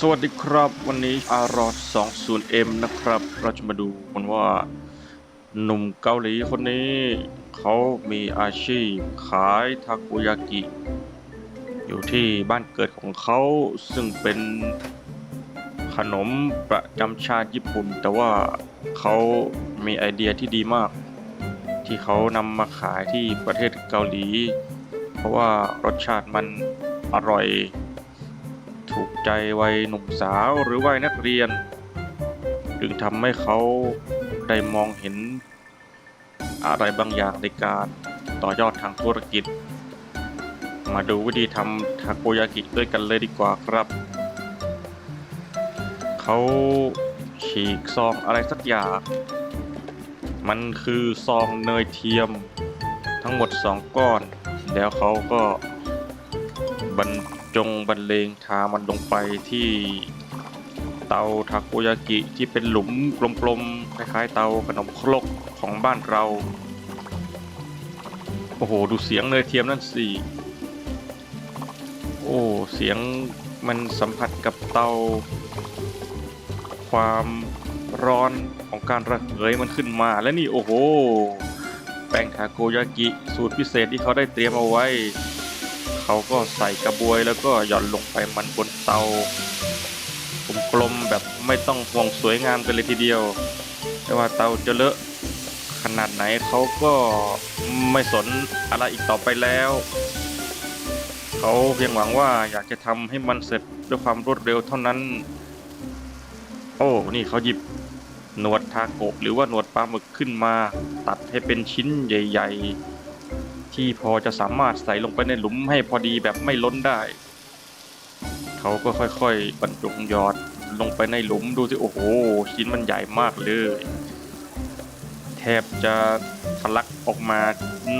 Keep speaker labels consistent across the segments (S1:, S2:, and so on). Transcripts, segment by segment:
S1: สวัสดีครับ วันนี้อารอด 20M นะครับ เราจะมาดูกันว่าหนุ่มเกาหลีคนนี้ เขามีอาชีพขายทาโกยากิ อยู่ที่บ้านเกิดของเขา ซึ่งเป็นขนมประจำชาติญี่ปุ่น แต่ว่าเขามีไอเดียที่ดีมาก ที่เขานำมาขายที่ประเทศเกาหลี เพราะว่ารสชาติมันอร่อย ถูกใจวัยหนุ่มสาวหรือวัยนักเรียน จึงทำให้เขาได้มองเห็นอะไรบางอย่างในการต่อยอดทางธุรกิจ มาดูวิธีทำทาโกยากิด้วยกันเลยดีกว่าครับ เขาฉีกซองอะไรสักอย่าง มันคือซองเนยเทียม ทั้งหมดสองก้อน แล้วเขาก็บรร จงบรรเลงทามันลงไปที่เตาทาโกยากิที่เป็นหลุมกลมๆคล้ายๆเตาขนมครกของบ้านเรา โอ้โห ดูเสียงเนยเทียมนั่นสิโอ้เสียงมันสัมผัสกับเตา ความร้อนของการระเหยมันขึ้นมาและนี่โอ้โห แป้งทาโกยากิสูตรพิเศษที่เขาได้เตรียมเอาไว้ เขาก็ใส่กระบวยแล้วก็หย่อนลงไปมันบนเตากลมๆแบบไม่ต้องห่วงสวยงามกันเลยทีเดียว แต่ว่าเตาจะเลอะขนาดไหนเขาก็ไม่สนอะไรอีกต่อไปแล้ว เขาเพียงหวังว่าอยากจะทำให้มันเสร็จด้วยความรวดเร็วเท่านั้น โอ้ นี่เขาหยิบหนวดทาโกะหรือว่าหนวดปลาหมึกขึ้นมา ตัดให้เป็นชิ้นใหญ่ ๆ ที่พอจะสามารถใส่ลงไปในหลุมให้พอดีแบบไม่ล้นได้ เขาก็ค่อยๆ บรรจงหยอดลงไปในหลุมดูสิโอ้โหชิ้นมันใหญ่มากเลย แทบจะทะลักออกมา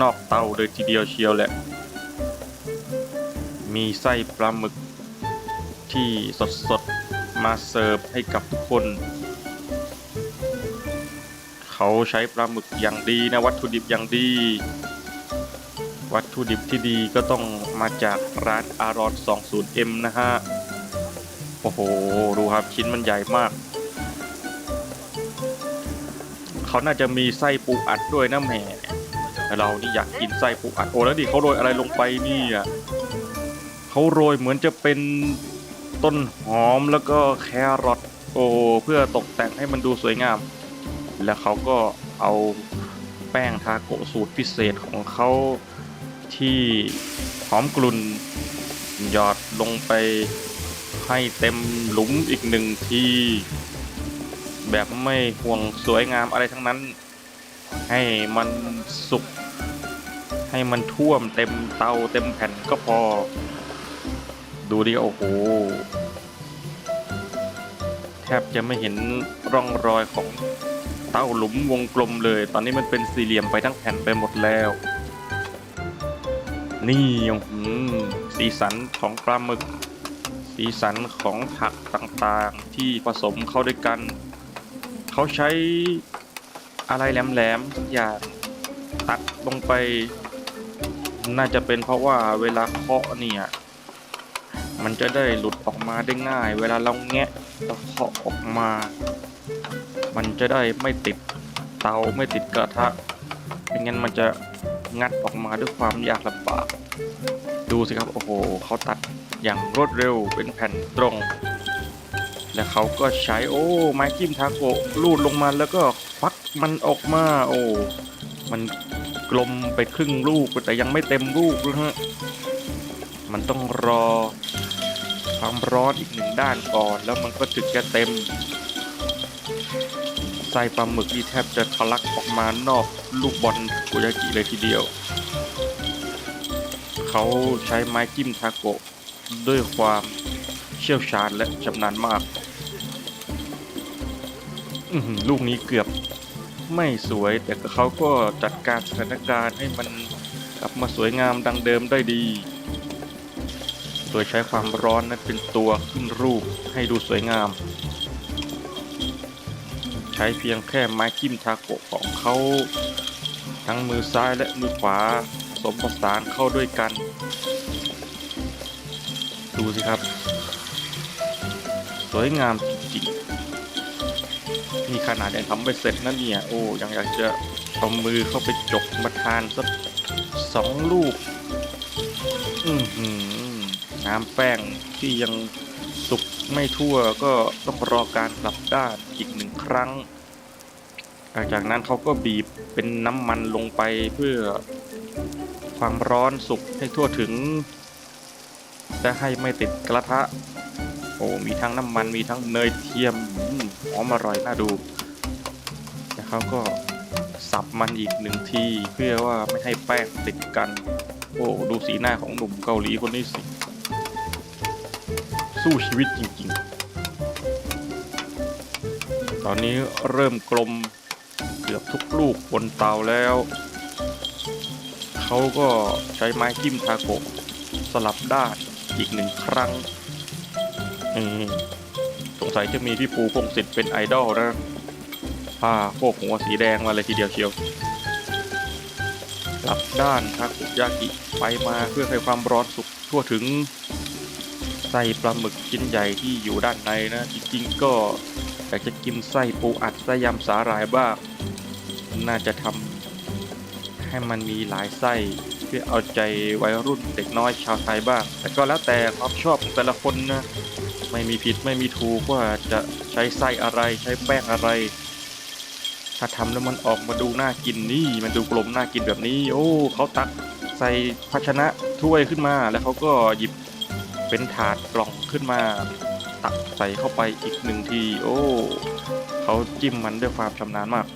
S1: นอกเตาเลยทีเดียวเชียวแหละ มีไส้ปลาหมึกที่สดๆ มาเสิร์ฟให้กับทุกคน เขาใช้ปลาหมึกอย่างดีนะวัตถุดิบอย่างดี วัตถุดิบที่ดีก็ต้องมาจากร้านอารอน 20M นะฮะ โอ้โห ดูครับชิ้นมันใหญ่มาก เขาน่าจะมีไส้ปูอัดด้วยนะแหมเรานี่อยากกินไส้ปูอัด โอ้แล้วดิเขาโรยอะไรลงไปนี่อะเขาโรยเหมือนจะเป็นต้นหอมแล้วก็แครอทโอ้เพื่อตกแต่งให้มันดูสวยงาม แล้วเขาก็เอาแป้งทาโกสูตรพิเศษของเขา ที่หอมกลุ่นหยอดลงไปให้เต็มหลุมอีกหนึ่งที แบบไม่ห่วงสวยงามอะไรทั้งนั้น ให้มันสุก ให้มันท่วมเต็มเตาเต็มแผ่นก็พอ ดูดิโอ้โหแทบจะไม่เห็นร่องรอยของเต้าหลุมวงกลมเลย ตอนนี้มันเป็นสี่เหลี่ยมไปทั้งแผ่นไปหมดแล้ว นี่อื้อหือสีสันของปลาหมึก สีสันของผักต่างๆ ที่ผสมเข้าด้วยกัน เขาใช้อะไรแหลมๆอย่างตัดลงไป น่าจะเป็นเพราะว่าเวลาเคาะเนี่ย มันจะได้หลุดออกมาได้ง่าย เวลาเราแงะเราเคาะออกมา มันจะได้ไม่ติดเตาไม่ติดกระทะไม่งั้นมันจะ งัดออกมาด้วยความยากลำบาก ดูสิครับ โอ้โหเขาตัดอย่างรวดเร็วเป็นแผ่นตรง และเขาก็ใช้โอ้ไม้จิ้มทาโกะลูดลงมาแล้วก็ควักมันออกมา โอ้มันกลมไปครึ่งลูกแต่ยังไม่เต็มลูกนะฮะมันต้องรอความร้อนอีกหนึ่งด้านก่อน แล้วมันก็ถึงจะเต็มไส้ปลาหมึกที่แทบจะทะลักออกมานอกลูกบอล โกยากิเลยทีเดียว เขาใช้ไม้จิ้มทาโกะด้วยความเชี่ยวชาญและชำนาญมาก ลูกนี้เกือบไม่สวยแต่เขาก็จัดการสถานการณ์ให้มันกลับมาสวยงามดังเดิมได้ดี โดยใช้ความร้อนนั้นเป็นตัวขึ้นรูปให้ดูสวยงาม ใช้เพียงแค่ไม้จิ้มทาโกะของเขา ทั้งมือซ้ายและมือขวาผสมผสานเข้าด้วยกัน ดูสิครับ สวยงามจริงๆนี่ขนาดยังทำไม่เสร็จนะเนี่ยโอ้ยังอยากจะเอามือเข้าไปจกมาทานสักสองลูก อือหือน้ำแป้งที่ยังสุกไม่ทั่วก็ต้องรอการกลับด้านอีกหนึ่งครั้ง หลังจากนั้นเขาก็บีบเป็นน้ำมันลงไปเพื่อความร้อนสุกให้ทั่วถึง จะให้ไม่ติดกระทะ โอ้มีทั้งน้ำมันมีทั้งเนยเทียมหอมอร่อยน่าดูแล้วเขาก็สับมันอีกหนึ่งทีเพื่อว่าไม่ให้แป้งติดกัน โอ้ดูสีหน้าของหนุ่มเกาหลีคนนี้สิ สู้ชีวิตจริงๆ ตอนนี้เริ่มกลม เกือบทุกลูกบนเตาแล้ว เขาก็ใช้ไม้จิ้มทาโกะสลับด้านอีกหนึ่งครั้งอืมสงสัยจะมีพี่ปูพงศิษฐ์เป็นไอดอลนะผ้าโคกหัวสีแดงมาเลยทีเดียวเชียวกลับด้านทาโกยากิไปมาเพื่อให้ความร้อนสุกทั่วถึงไส้ปลาหมึกชิ้นใหญ่ที่อยู่ด้านในนะ จริงๆก็ อยากจะกินไส้ปูอัดไส้ยำสาหร่ายบ้างน่าจะทำให้มันมีหลายไส้เพื่อเอาใจวัยรุ่นเด็กน้อยชาวไทยบ้าง แต่ก็แล้วแต่ความชอบของแต่ละคนนะไม่มีผิดไม่มีถูกว่าจะใช้ไส้อะไรใช้แป้งอะไร ถ้าทำแล้วมันออกมาดูน่ากินนี่มันดูกลมน่ากินแบบนี้ โอ้เขาตักใส่ภาชนะถ้วยขึ้นมา แล้วเขาก็หยิบเป็นถาดกล่องขึ้นมา ตักใส่เข้าไปอีกหนึ่งที โอ้เขาจิ้มมันด้วยความชำนาญมาก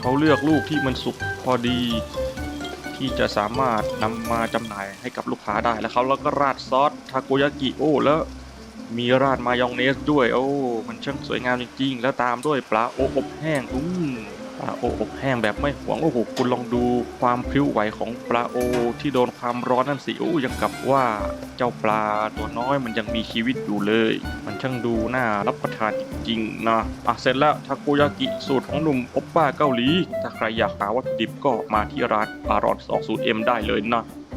S1: เขาเลือกลูกที่มันสุกพอดี ที่จะสามารถนำมาจำหน่ายให้กับลูกค้าได้แล้วเขาแล้วก็ราดซอสทาโกยากิโอ้แล้วมีราดมายองเนสด้วย โอ้ มันช่างสวยงามจริงๆ แล้วตามด้วยปลาโออบแห้งอืม ปลาโออบแห้งแบบไม่หวงโอ้โหคุณลองดูความพริ้วไหวของปลาโอที่โดนความร้อนนั่นสิโอ้ยังกับว่าเจ้าปลาตัวน้อยมันยังมีชีวิตอยู่เลย มันช่างดูน่ารับประทานจริงๆนะอะเสร็จแล้วทาโกยากิสูตรของหนุ่มอบป้าเกาหลี ถ้าใครอยากหาวัตถุดิบก็มาที่ร้านอารอน 20M ได้เลยนะ